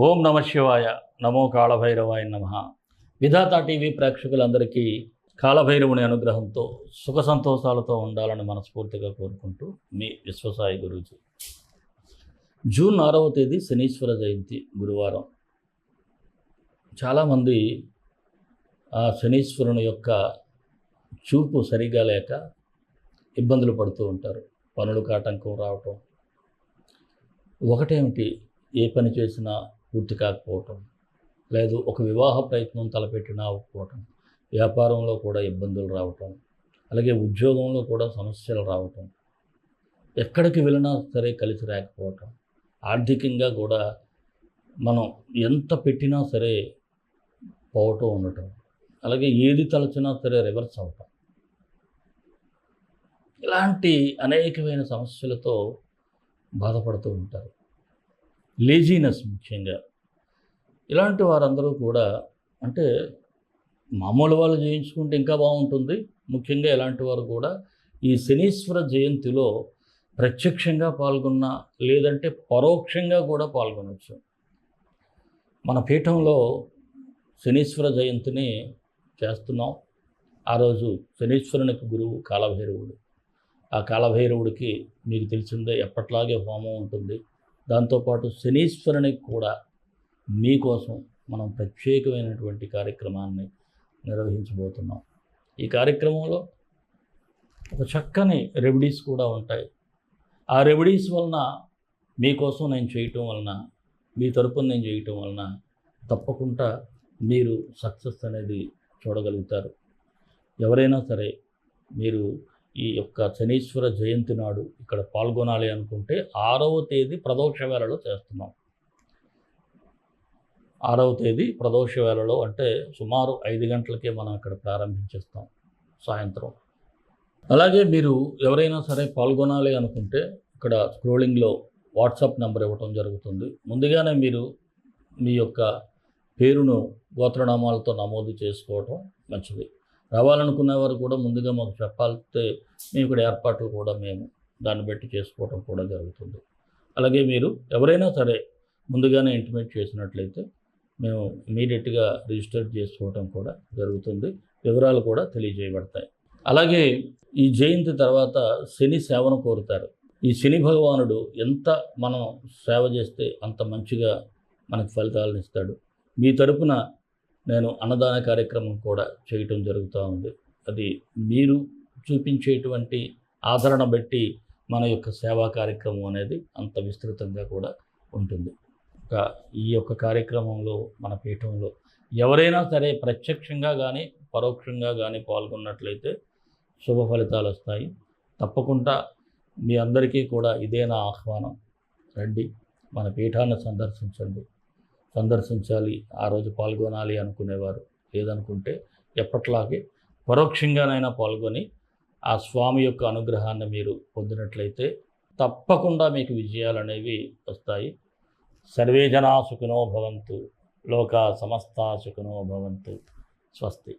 ఓం నమ శివాయ. నమో కాళభైరవాయ నమ. విధాత టీవీ ప్రేక్షకులందరికీ కాళభైరవుని అనుగ్రహంతో సుఖ సంతోషాలతో ఉండాలని మనస్ఫూర్తిగా కోరుకుంటూ మీ విశ్వసాయి గురూజీ. జూన్ ఆరవ తేదీ శనీశ్వర జయంతి గురువారం. చాలామంది ఆ శనీశ్వరుని యొక్క చూపు సరిగా లేక ఇబ్బందులు పడుతూ ఉంటారు. పనులకు ఆటంకం రావటం. ఒకటేమిటి? ఏ పని చేసినా పూర్తి కాకపోవటం. లేదు ఒక వివాహ ప్రయత్నం తలపెట్టినా అవ్వకపోవటం వ్యాపారంలో కూడా ఇబ్బందులు రావటం. అలాగే ఉద్యోగంలో కూడా సమస్యలు రావటం. ఎక్కడికి వెళ్ళినా సరే కలిసి రాకపోవటం. ఆర్థికంగా కూడా మనం ఎంత పెట్టినా సరే పోవటం ఉండటం. అలాగే ఏది తలచినా సరే రివర్స్ అవటం ఇలాంటి అనేకమైన సమస్యలతో బాధపడుతూ ఉంటారు. లేజీనెస్ ముఖ్యంగా. ఇలాంటి వారందరూ కూడా అంటే మామూలు వాళ్ళు జయించుకుంటే ఇంకా బాగుంటుంది. ముఖ్యంగా ఇలాంటి వారు కూడా ఈ శనీశ్వర జయంతిలో ప్రత్యక్షంగా పాల్గొన్న లేదంటే పరోక్షంగా కూడా పాల్గొనవచ్చు మన పీఠంలో శనీశ్వర జయంతిని చేస్తున్నాం. ఆ రోజు శనీశ్వరునికి గురువు కాలభైరవుడు. ఆ కాలభైరవుడికి మీకు తెలిసిందే ఎప్పట్లాగే హోమం ఉంటుంది. దాంతోపాటు శనీశ్వరునికి కూడా మీకోసం మనం ప్రత్యేకమైనటువంటి కార్యక్రమాన్ని నిర్వహించబోతున్నాం. ఈ కార్యక్రమంలో ఒక చక్కని రెమెడీస్ కూడా ఉంటాయి. ఆ రెమెడీస్ వలన మీకోసం నేను చేయటం వలన మీ తరపున నేను చేయటం వలన తప్పకుండా మీరు సక్సెస్ అనేది చూడగలుగుతారు. ఎవరైనా సరే మీరు ఈ యొక్క శనీశ్వర జయంతి నాడు ఇక్కడ పాల్గొనాలి అనుకుంటే ఆరవ తేదీ ప్రదోష వేళలో చేస్తున్నాం. ఆరవ తేదీ ప్రదోష వేళలో అంటే సుమారు ఐదు గంటలకే మనం అక్కడ ప్రారంభించేస్తాం సాయంత్రం. అలాగే మీరు ఎవరైనా సరే పాల్గొనాలి అనుకుంటే ఇక్కడ స్క్రోలింగ్లో వాట్సాప్ నెంబర్ ఇవ్వటం జరుగుతుంది. ముందుగానే మీరు మీ యొక్క పేరును గోత్రనామాలతో నమోదు చేసుకోవటం మంచిది. రావాలనుకునేవారు కూడా ముందుగా మాకు చెప్పాలితే మేము ఇక్కడ ఏర్పాట్లు కూడా మేము దాన్ని బట్టి చేసుకోవటం కూడా జరుగుతుంది. అలాగే మీరు ఎవరైనా సరే ముందుగానే ఇంటిమేట్ చేసినట్లయితే మేము ఇమీడియట్గా రిజిస్టర్ చేసుకోవటం కూడా జరుగుతుంది. వివరాలు కూడా తెలియజేయబడతాయి. అలాగే ఈ జయంతి తర్వాత శని సేవను కోరుతారు. ఈ శని భగవానుడు ఎంత మనం సేవ చేస్తే అంత మంచిగా మనకు ఫలితాలను ఇస్తాడు. మీ తరపున నేను అన్నదాన కార్యక్రమం కూడా చేయటం జరుగుతూ ఉంది. అది మీరు చూపించేటువంటి ఆదరణ బట్టి మన యొక్క సేవా కార్యక్రమం అనేది అంత విస్తృతంగా కూడా ఉంటుంది. ఈ యొక్క కార్యక్రమంలో మన పీఠంలో ఎవరైనా సరే ప్రత్యక్షంగా కానీ పరోక్షంగా కానీ పాల్గొన్నట్లయితే శుభ ఫలితాలు వస్తాయి. తప్పకుండా మీ అందరికీ కూడా ఇదే నా ఆహ్వానం. రండి మన పీఠాన్ని సందర్శించండి. సందర్శించాలి ఆ రోజు పాల్గొనాలి అనుకునేవారు. లేదనుకుంటే ఎప్పట్లాగే పరోక్షంగానైనా పాల్గొని ఆ స్వామి యొక్క అనుగ్రహాన్ని మీరు పొందినట్లయితే తప్పకుండా మీకు విజయాలు అనేవి వస్తాయి. సర్వే జనా సుఖినో భవంతు. లోక సమస్త సుఖినో భవంతు. స్వస్తి.